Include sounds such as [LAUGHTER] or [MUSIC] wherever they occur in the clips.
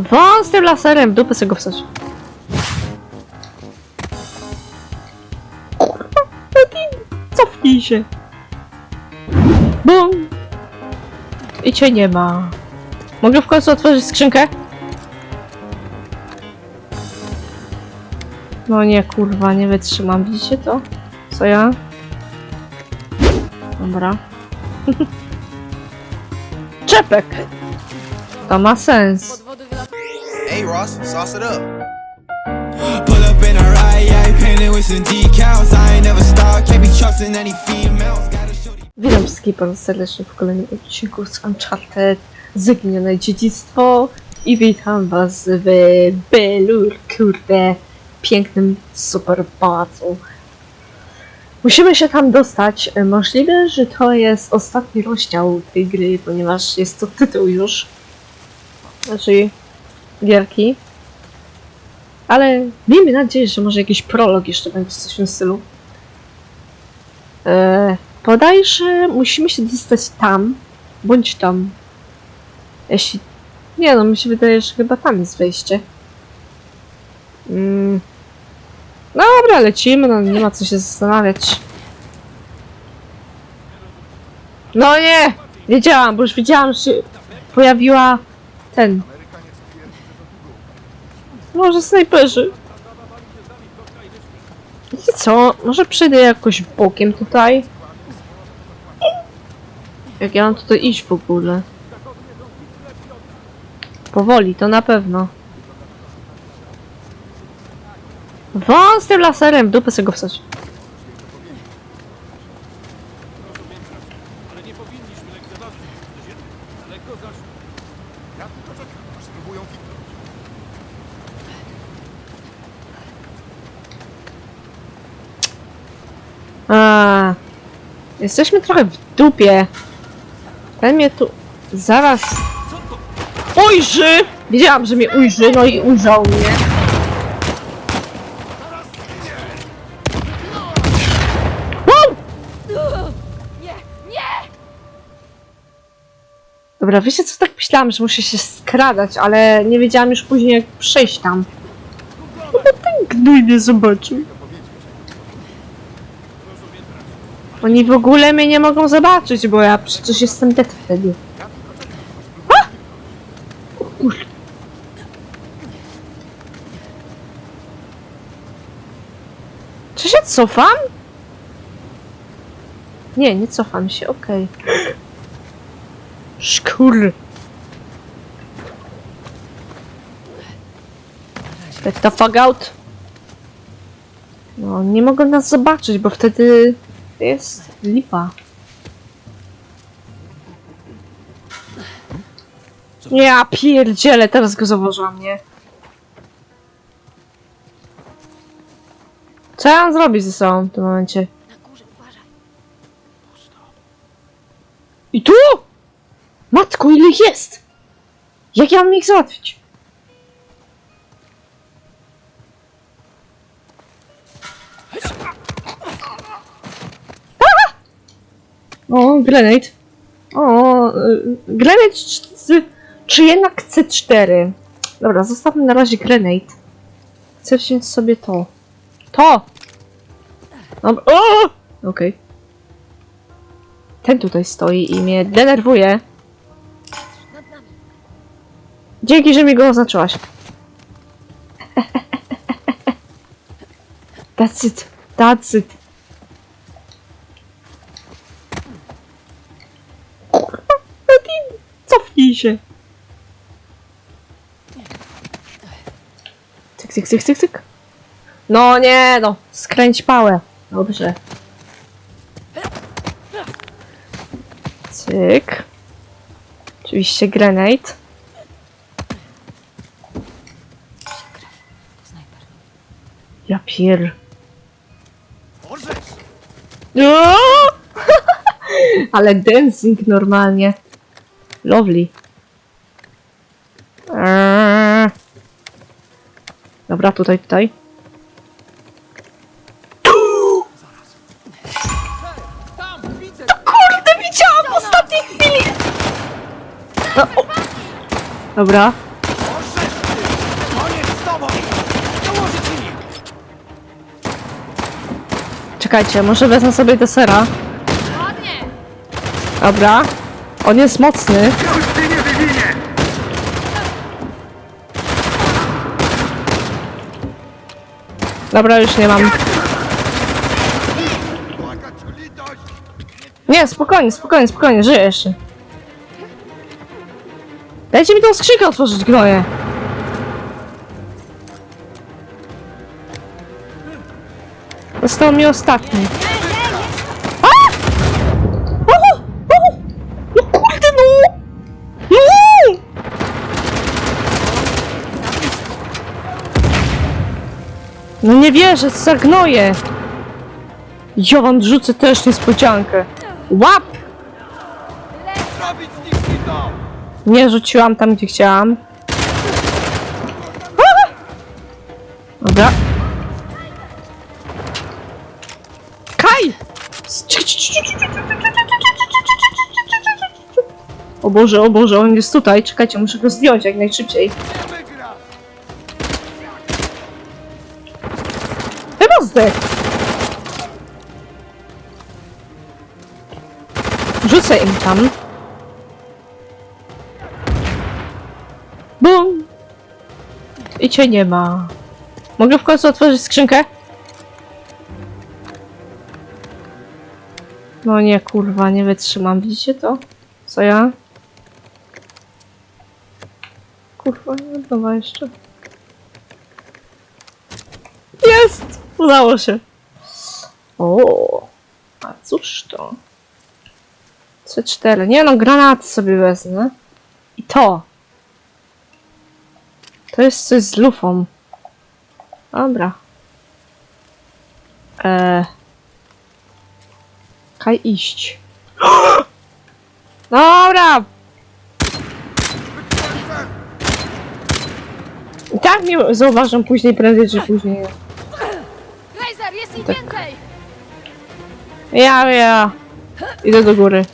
Wąs z tym laserem, dupę sobie go wstać. Kurwa, Nadine, cofnij się. Bum. I cię nie ma. Mogę w końcu otworzyć skrzynkę? No nie, kurwa, nie wytrzymam. Widzicie to? Co ja? Dobra. [LAUGHS] Czepek! To ma sens. Hey Ross, sauce it up. Pull up in a ride, yeah, I painted with some decals. I ain't never stop, can't be trusting any females. Gotta show these Witam wszystkich bardzo serdecznie w kolejnym odcinku z Uncharted Zaginione Dziedzictwo i witam was w Belur, kurde, pięknym super pałacu. Musimy się tam dostać. Możliwe, że to jest ostatni rozdział tej gry, ponieważ jest to tytuł już. Znaczy gierki. Ale miejmy nadzieję, że może jakiś prolog jeszcze będzie coś w tym stylu. Podajże musimy się dostać tam, bądź tam. Jeśli... Nie no, mi się wydaje, że chyba tam jest wejście. Mm. Dobra, lecimy, no nie ma co się zastanawiać. No nie! Wiedziałam, bo już widziałam, że się pojawiła ten. Może snajperzy. Wiecie co? Może przejdę jakoś bokiem tutaj? Jak ja mam tutaj iść w ogóle? Powoli, to na pewno. Wąs tym laserem, dupę sobie go wstać. Jesteśmy trochę w dupie. Ten mnie tu zaraz ujrzy! Wiedziałam, że mnie ujrzy, no i ujrzał mnie. Dobra, wiecie co, tak myślałam, że muszę się skradać, ale nie wiedziałam już później jak przejść tam. No ten gnój mnie zobaczył. Oni w ogóle mnie nie mogą zobaczyć, bo ja przecież jestem dead wtedy. A! O kur... Czy się cofam? Nie, nie cofam się, okej. Szkur. Get the fuck out. No, nie mogą nas zobaczyć, bo wtedy jest lipa. Ja pierdzielę, teraz go zauważyłam, nie? Co ja mam zrobić ze sobą w tym momencie? I tu? Matko, ile ich jest? Jak ja mam ich załatwić? O, grenade. O, y, grenade czy, czy jednak C4? Dobra, zostawmy na razie grenade. Chcę wziąć sobie to. To! O! Okej. Ten tutaj stoi i mnie denerwuje. Dzięki, że mi go oznaczyłaś. [LAUGHS] That's it. That's it. Nadine, cofnij się. Cyk, cyk, cyk, cyk, cyk. No nie, no. Skręć pałę. Dobrze. Cyk. Oczywiście grenade. Ja pier... O! [LAUGHS] Ale dancing normalnie. Lovely. Dobra, tutaj, tutaj. Kurde, widziałam w ostatniej chwili! No, o. Dobra. Czekajcie, może wezmę sobie desera. Dobra. On jest mocny. Dobra, już nie mam. Nie, spokojnie, spokojnie, spokojnie, żyję jeszcze. Dajcie mi tą skrzynkę otworzyć, gnoje. Został mi ostatni. No nie wierzę, co za gnoje! Ja wam rzucę też niespodziankę. Łap! Nie rzuciłam tam, gdzie chciałam. A! Dobra. Kaj! O Boże, o Boże, on jest tutaj. Czekajcie, muszę go zdjąć jak najszybciej. Zdech. Rzucę im tam. Bum! I cię nie ma. Mogę w końcu otworzyć skrzynkę? No nie, kurwa, nie wytrzymam. Widzicie to? Co ja? Kurwa, nie odnowa jeszcze. Jest! Udało się. O, a cóż to? C4. Nie no, granaty sobie wezmę. I to. To jest coś z lufą. Dobra. Eee. Kaj iść. [GASPS] Dobra! I tak mnie zauważą później, prędzej czy później. Ja, ja. Idę do góry.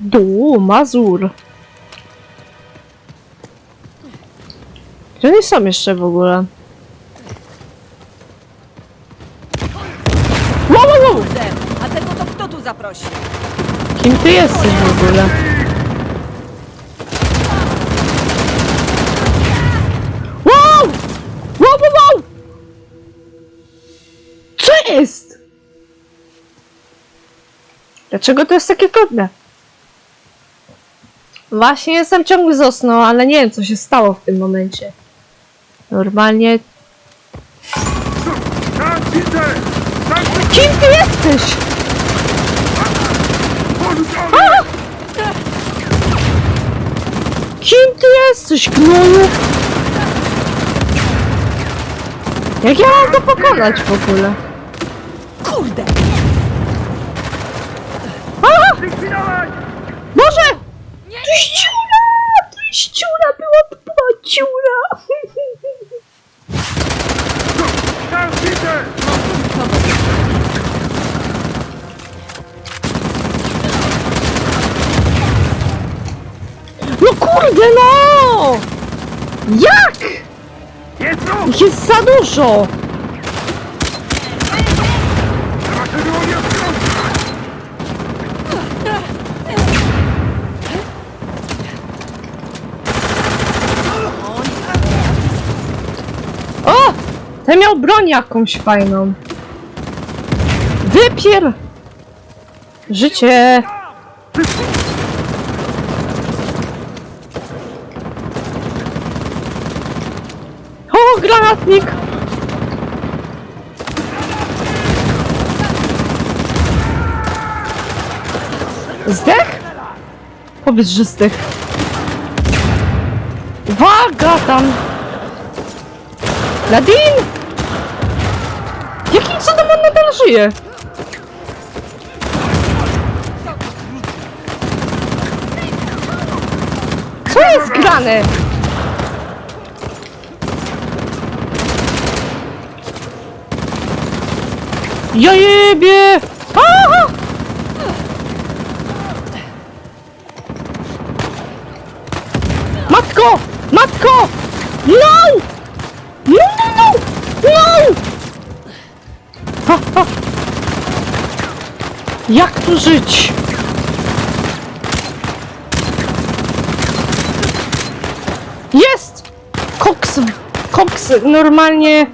Du, Mazur. Gdzie oni są jeszcze w ogóle? Wow, wow, wow! A tego to kto tu zaprosi? Kim ty jesteś w ogóle? Dlaczego to jest takie trudne? Właśnie jestem ciągle zasnął, ale nie wiem co się stało w tym momencie. Normalnie... Kim ty jesteś? A! Kim ty jesteś, gnoju? Jak ja mam to pokonać w ogóle? Kurde! A! Boże! To jest dziura! To jest dziura! Była, była dziura! No kurde no! Jak? Ich jest za dużo! O! Ten miał broń jakąś fajną. Wypier! Życie! O, granatnik! Zdech? Powiedz, że zdech. Uwaga tam! Nadine! Jakim cudem on nadal żyje? Co jest grane? Ja jebie! Aha! Matko! Matko! No! Jak tu żyć? Jest! Koks! Koks! Normalnie...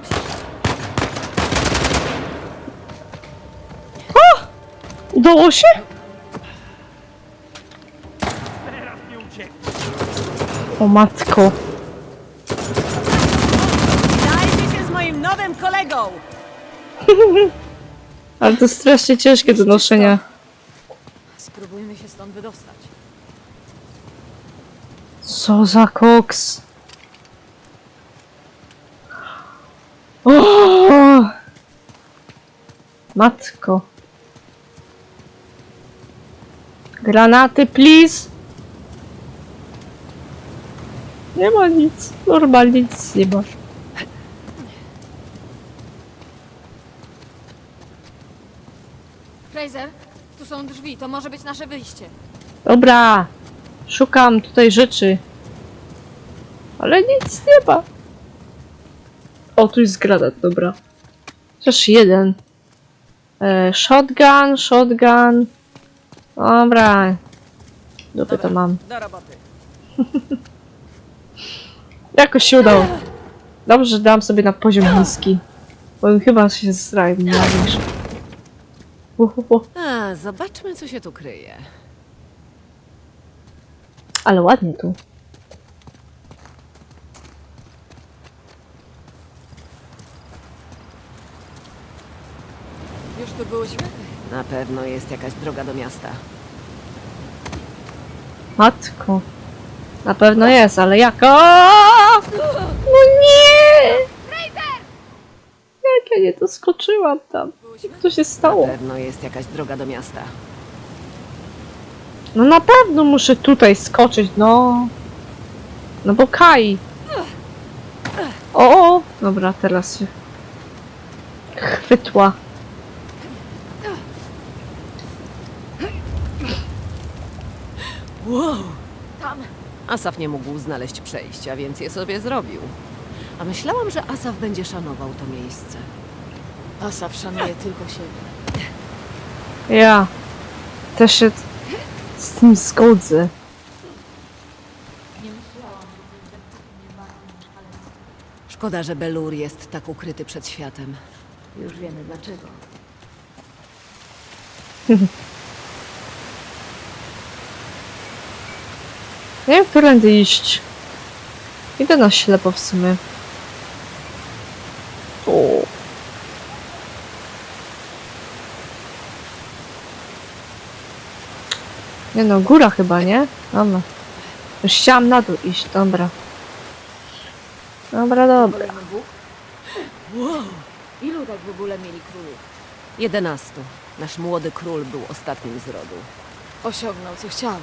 A! Udało się? O matko. Ale to strasznie ciężkie do noszenia. Spróbujmy się stąd wydostać. Co za koks? O! Matko. Granaty, please. Nie ma nic. Normalnie nic nie ma. Fraser, tu są drzwi, to może być nasze wyjście. Dobra. Szukam tutaj rzeczy. Ale nic nie ma. O, tu jest granat, dobra. Chociaż jeden. E, shotgun, shotgun. Dobra. Dupy to mam. Do roboty. [LAUGHS] Jakoś się udało. Dobrze, że dałam sobie na poziom niski. Bo chyba się zstrajł A, zobaczmy, co się tu kryje. Ale ładnie tu. Już tu byłyśmy? Na pewno jest jakaś droga do miasta. Matko. Na pewno jest, ale jaka? No nie! Jak ja nie doskoczyłam tam? Co się Na stało? pewno jest jakaś droga do miasta. No na pewno muszę tutaj skoczyć, no. No bo Kai. O, dobra, teraz się chwytła. Wow! Tam. Asaf nie mógł znaleźć przejścia, więc je sobie zrobił. A myślałam, że Asaf będzie szanował to miejsce. Asaf szanuje tylko siebie. Ja też się z tym zgodzę. Szkoda, że Belur jest tak ukryty przed światem. Już wiemy dlaczego. [LAUGHS] Nie wiem, którędy iść. Idę na ślepo w sumie. Nie no, góra chyba, nie? Dobra. Już chciałam na dół iść, dobra. Dobra, dobra. Kolejny Bóg? Wow! Ilu tak w ogóle mieli królów? Jedenastu. Nasz młody król był ostatnim z rodu. Osiągnął co chciał.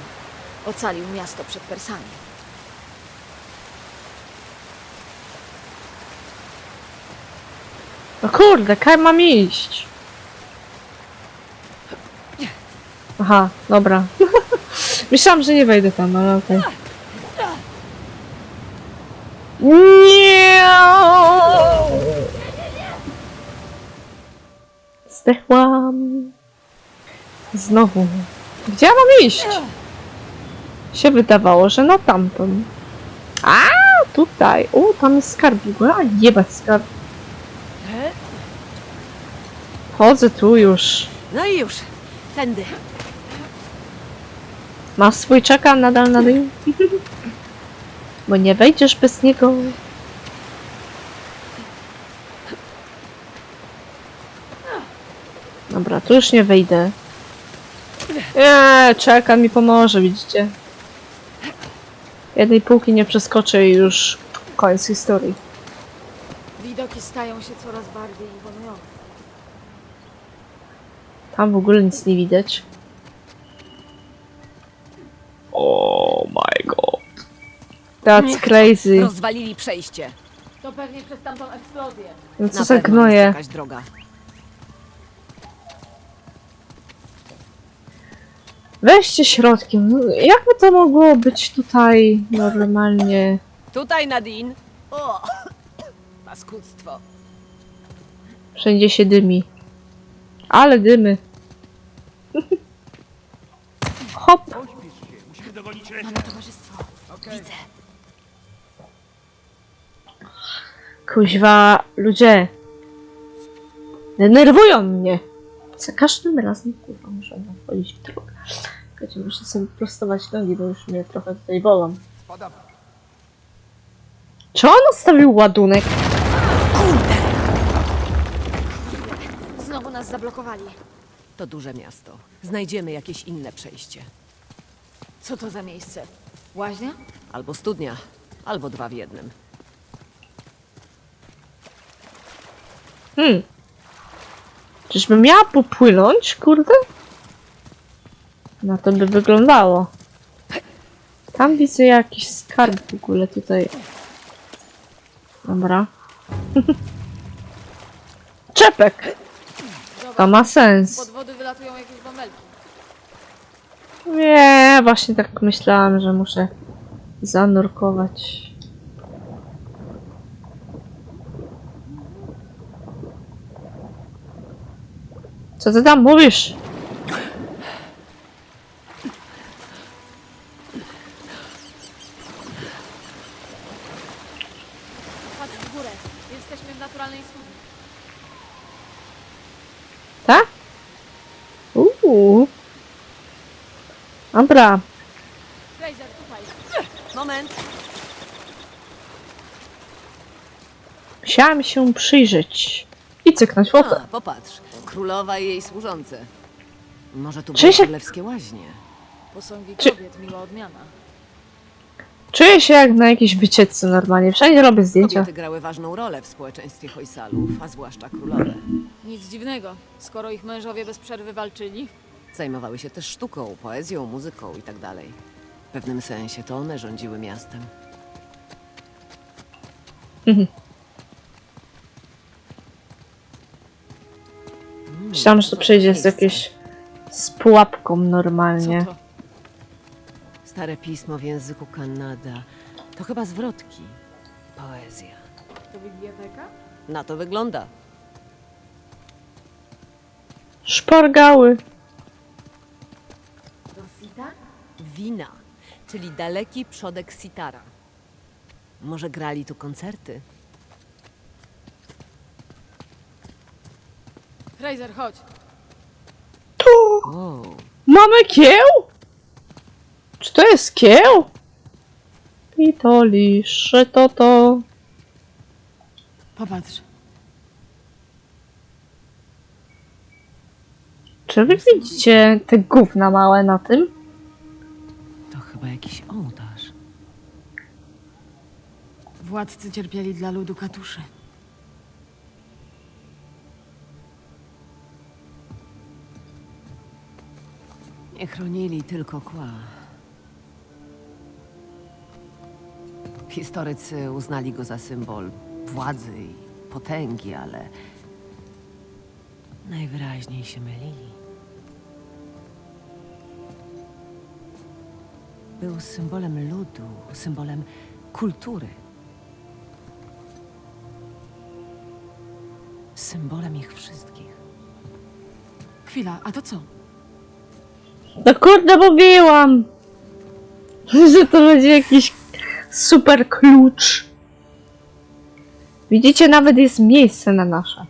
Ocalił miasto przed Persami. No kurde, kaj mam iść? Aha, dobra. [LAUGHS] Myślałam, że nie wejdę tam, ale okej. Nie! Zdechłam. Znowu. Gdzie ja mam iść? Się wydawało, że na tamtą. A, tutaj. O, tam jest skarbik. A, jebać skarb. Chodzę tu już. No i już. Tędy. Masz swój czeka nadal na dół? Bo nie wejdziesz bez niego. Dobra, tu już nie wejdę. Nie, czeka mi pomoże, widzicie? Jednej półki nie przeskoczę i już koniec historii. Widoki stają się coraz bardziej imponujące. Tam w ogóle nic nie widać. Oh my god. That's crazy. Rozwalili przejście. To pewnie przez tamtą eksplozję. No co Na za pewno jest gnoje. jakaś droga. Weźcie środkiem. No, jakby to mogło być tutaj normalnie? Tutaj, Nadine. O! [COUGHS] Paskudztwo. Wszędzie się dymi. Ale dymy. [LAUGHS] Hop. Mamy towarzystwo. Widzę. Kuźwa, ludzie. Denerwują mnie. Za każdym razem kurwa muszę wchodzić w drogę. Słuchajcie, muszę sobie prostować nogi, bo już mnie trochę tutaj bolą. Czy on odstawił ładunek? Znowu nas zablokowali. To duże miasto. Znajdziemy jakieś inne przejście. Co to za miejsce? Łaźnia? Albo studnia, albo dwa w jednym. Hmm. Czyżbym miała popłynąć, kurde? Na to by wyglądało. Tam widzę jakiś skarb w ogóle tutaj. Dobra. [LAUGHS] Czepek! To ma sens. Pod wody wylatują jakieś bąbelki. Nie, właśnie tak myślałam, że muszę zanurkować. Co ty tam mówisz? Patrz w górę. Jesteśmy w naturalnej studni. Tak? Uuu. Dobra. Fraser, tutaj. Moment! Musiałam się przyjrzeć. I cyknąć w A, oko. popatrz. Królowa i jej służące. Może tu Czuję były się- królewskie łaźnie. Posągi Czy- kobiet, miła odmiana. Czuję się jak na jakiejś wycieczce normalnie. Wszędzie robię zdjęcia. Kobiety grały ważną rolę w społeczeństwie Hojsalów, a zwłaszcza królowe. Nic dziwnego, skoro ich mężowie bez przerwy walczyli. Zajmowały się też sztuką, poezją, muzyką i tak dalej. W pewnym sensie to one rządziły miastem. Mm, Myślałam, że to przejdzie z miejsce. jakieś z pułapką Co normalnie. to? Stare pismo w języku Kanada. To chyba zwrotki. Poezja. To biblioteka? Na to wygląda. Szporgały. Wina, czyli daleki przodek sitara. Może grali tu koncerty? Fraser, chodź. Tu! Wow, Mamy kieł? Czy to jest kieł? Pitolisze to to. Popatrz. Czy wy widzicie te gówna małe na tym? Chyba jakiś ołtarz. Władcy cierpieli dla ludu katuszy. Nie chronili tylko kła. Historycy uznali go za symbol władzy i potęgi, ale najwyraźniej się mylili. Był symbolem ludu, symbolem kultury. Symbolem ich wszystkich. Chwila, a to co? No kurde, mówiłam! [LAUGHS] Że to będzie jakiś super klucz. Widzicie, nawet jest miejsce na nasze.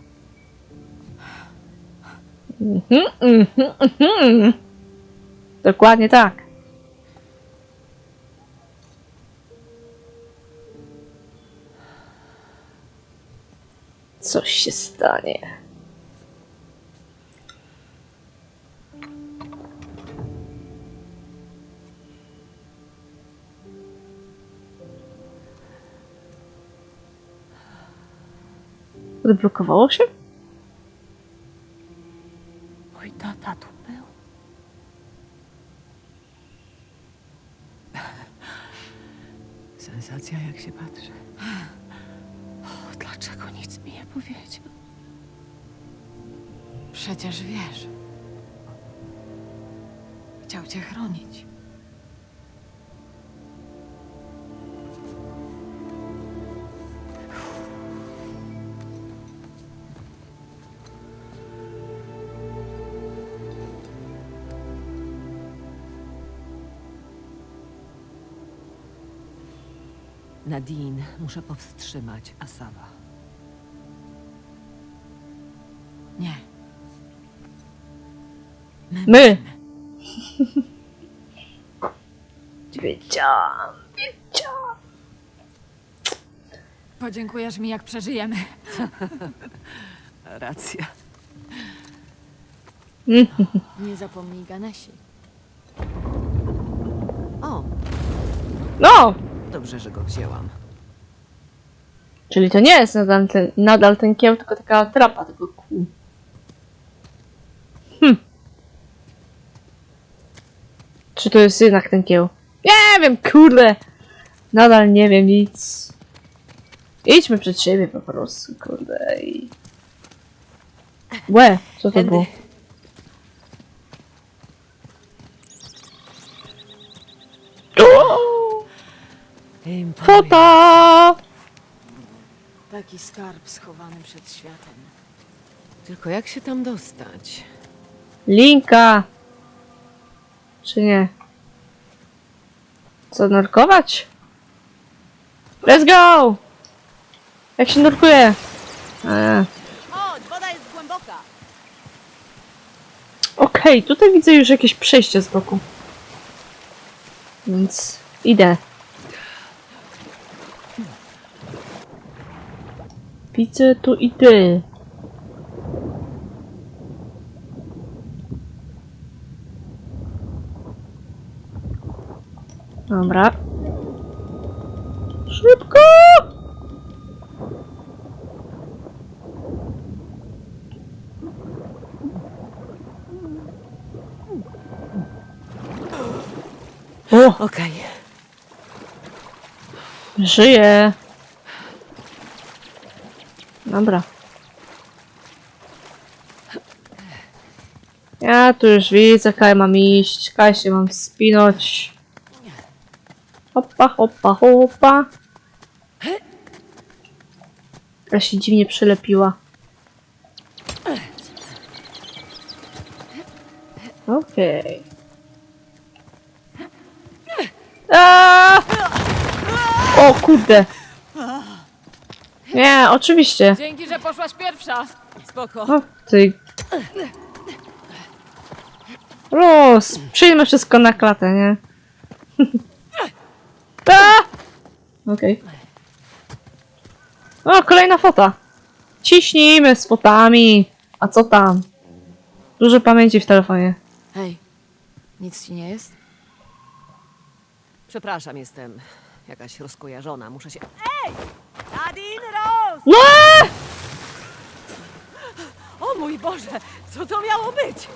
Mhm, mhm, mhm. Dokładnie tak. Coś się stanie. Odblokowało się? Mój tata tu był. Sensacja, jak się patrzy. Dlaczego nic mi nie powiedział? Przecież wiesz. Chciał cię chronić. Nadine, muszę powstrzymać Asawa. Nie. My! Wiedziałam, wiedziałam. Podziękujesz mi, jak przeżyjemy. [LAUGHS] Racja. [LAUGHS] Nie zapomnij Ganesi. O, No! Dobrze, że go wzięłam. Czyli to nie jest nadal ten, nadal ten kieł, tylko taka atrapa tego kół. Hm. Czy to jest jednak ten kieł? Nie wiem, kurde! Nadal nie wiem nic. Idźmy przed siebie po prostu, kurde i... Łe, co to było? O! Imponujące. Fota! Taki skarb schowany przed światem. Tylko jak się tam dostać? Linka! Czy nie? Co, nurkować? Let's go! Jak się nurkuje? E, Chodź, woda jest głęboka. Okej, tutaj widzę już jakieś przejście z boku. Więc idę. Widzę tu i ty. Dobra. Szybko! O, Okej. żyję. Dobra. Ja tu już widzę, kaj mam iść, kaj się mam spinać. Hopa, hopa, hopa. Ale się dziwnie przylepiła. Okej. Aaaa! O kurde. Nie, oczywiście. Dzięki, że poszłaś pierwsza. Spoko. O ty. Los, przyjmę wszystko na klatę, nie? [LAUGHS] A! Okej. O, kolejna fota. Ciśnijmy z fotami. A co tam? Dużo pamięci w telefonie. Hej, nic ci nie jest? Przepraszam, jestem jakaś rozkojarzona. Muszę się... No! O mój Boże, co to miało być?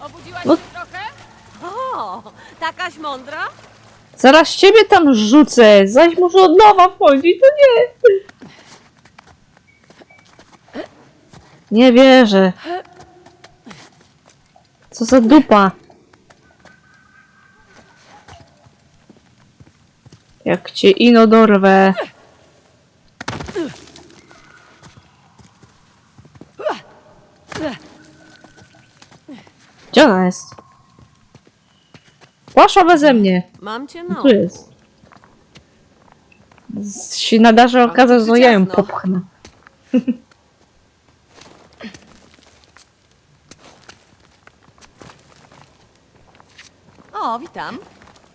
Obudziłaś No- się trochę? O, takaś mądra? Zaraz ciebie tam rzucę. Zaś może od nowa wchodzi, to nie. Nie wierzę. Co za dupa. Jak cię ino dorwę. Ona jest? Poszła beze mnie. Mam cię No. no. Tu jest. Z- się okazać, że ja ją popchnę. O, witam.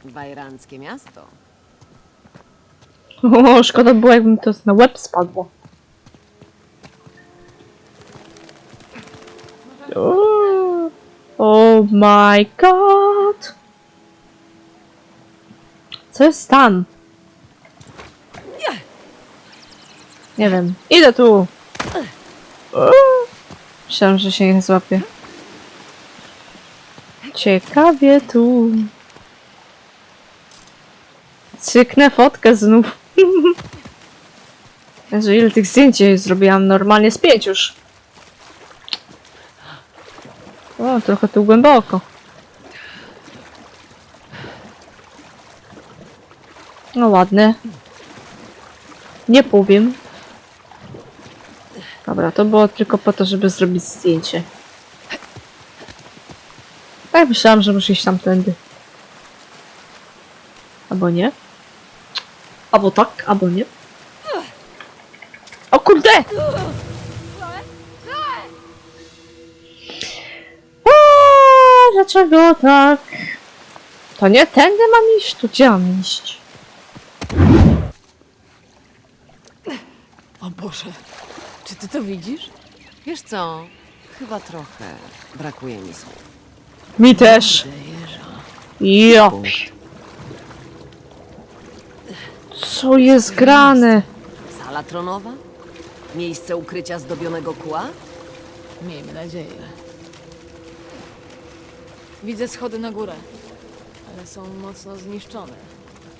Bajranckie miasto. [LAUGHS] O, szkoda było, jakby mi to na łeb spadło. My god! Co jest tam? Nie wiem. Idę tu! Myślałem, że się nie złapię. Ciekawie tu. Cyknę fotkę znów. [LAUGHS] Jezu, ile tych zdjęć zrobiłam? Normalnie z pięć już. O, trochę tu głęboko. No ładne. Nie powiem. Dobra, to było tylko po to, żeby zrobić zdjęcie. Tak myślałam, że muszę iść tamtędy. Albo nie? Albo tak, albo nie. O kurde! Dlaczego tak? To nie tędy mam iść, to gdzie mam iść? O Boże, czy ty to widzisz? Wiesz co? Chyba trochę brakuje mi słów. Mi też. Ja. Co jest grane? Sala tronowa? Miejsce ukrycia zdobionego kła? Miejmy nadzieję. Widzę schody na górę, ale są mocno zniszczone.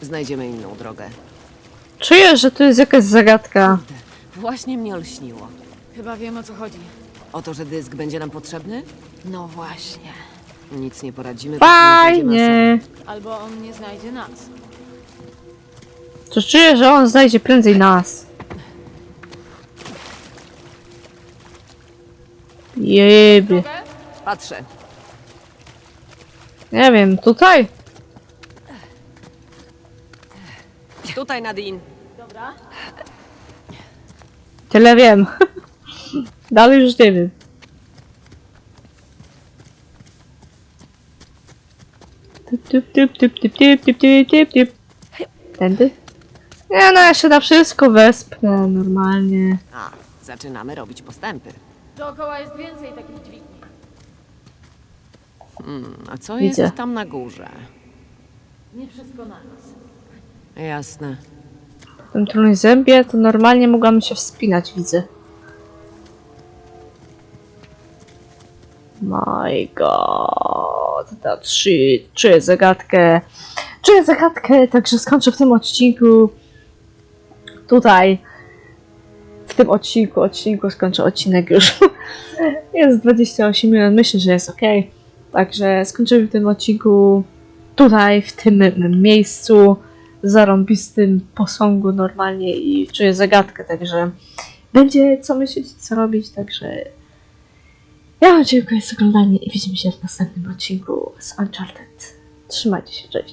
Znajdziemy inną drogę. Czuję, że tu jest jakaś zagadka. Właśnie mnie olśniło. Chyba wiem o co chodzi. O to, że dysk będzie nam potrzebny? No właśnie. Nic nie poradzimy. póki nie znajdziemy Fajnie. Albo on nie znajdzie nas. To czuję, że on znajdzie prędzej nas. Jebie. Asy. Patrzę. Nie wiem, tutaj? Tutaj, Nadine. Tyle wiem. [LAUGHS] Dalej już nie wiem. Typ, typ, typ, typ, typ, typ, typ, typ, typ, typ. Tędy? Nie no, ja się na wszystko wespnę normalnie. A, zaczynamy robić postępy. Dookoła jest więcej takich dźwigni. Hmm, a co Widzę. jest tam na górze? Nie wszystko na nas. Jasne. W tym trójzębie to normalnie mogłam się wspinać, widzę. My god, that shit. Czuję zagadkę. Czuję zagadkę, także skończę w tym odcinku. Tutaj. W tym odcinku, odcinku skończę odcinek już. [LAUGHS] jest 28 minut, myślę, że jest ok. Także skończymy w tym odcinku tutaj, w tym miejscu zarąbistym posągu normalnie i czuję zagadkę, także będzie co myśleć, co robić, także ja wam dziękuję za oglądanie i widzimy się w następnym odcinku z Uncharted. Trzymajcie się, cześć.